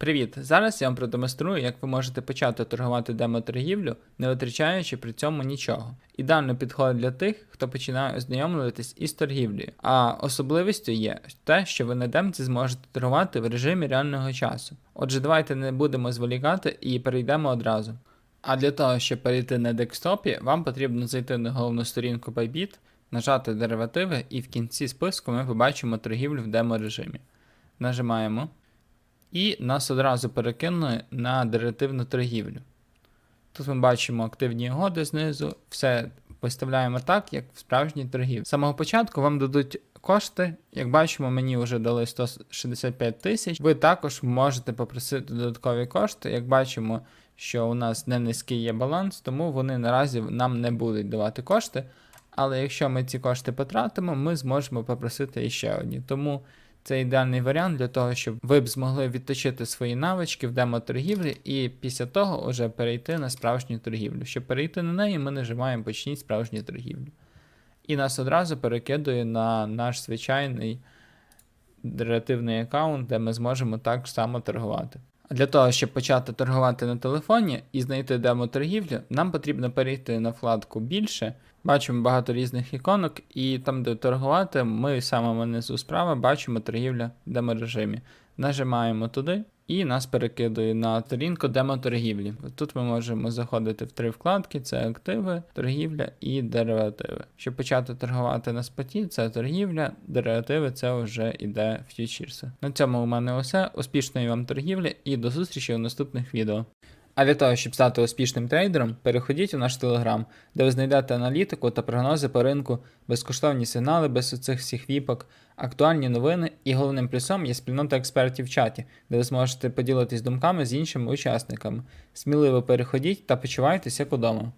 Привіт! Зараз я вам продемонструю, як ви можете почати торгувати демо-торгівлю, не витрачаючи при цьому нічого. Ідеально підходить для тих, хто починає ознайомлюватись із торгівлею. А особливістю є те, що ви на демці зможете торгувати в режимі реального часу. Отже, давайте не будемо зволікати і перейдемо одразу. А для того, щоб перейти на декстопі, вам потрібно зайти на головну сторінку Bybit, нажати деривативи, і в кінці списку ми побачимо торгівлю в демо-режимі. Нажимаємо. І нас одразу перекинули на деривативну торгівлю. Тут ми бачимо активні угоди знизу, все виставляємо так, як в справжній торгівлі. З самого початку вам дадуть кошти. Як бачимо, мені вже дали 165 тисяч. Ви також можете попросити додаткові кошти. Як бачимо, що у нас не низький є баланс, тому вони наразі нам не будуть давати кошти. Але якщо ми ці кошти потратимо, ми зможемо попросити іще одні. Тому це ідеальний варіант для того, щоб ви б змогли відточити свої навички в демо-торгівлі і після того вже перейти на справжню торгівлю. Щоб перейти на неї, ми нажимаємо Почніть справжню торгівлю. І нас одразу перекидує на наш звичайний деративний аккаунт, де ми зможемо так само торгувати. Для того, щоб почати торгувати на телефоні і знайти демо-торгівлю, нам потрібно перейти на вкладку більше. Бачимо багато різних іконок, і там, де торгувати, ми саме внизу справа бачимо торгівля в демо-режимі. Нажимаємо туди і нас перекидує на сторінку демо-торгівлі. Тут ми можемо заходити в три вкладки: це активи, торгівля і деривативи. Щоб почати торгувати на споті, це торгівля, деривативи це вже іде фьючерси. На цьому у мене усе. Успішної вам торгівлі і до зустрічі у наступних відео. А для того, щоб стати успішним трейдером, переходіть у наш телеграм, де ви знайдете аналітику та прогнози по ринку, безкоштовні сигнали без оцих всіх віпок, актуальні новини і головним плюсом є спільнота експертів в чаті, де ви зможете поділитись думками з іншими учасниками. Сміливо переходіть та почувайтеся як удома.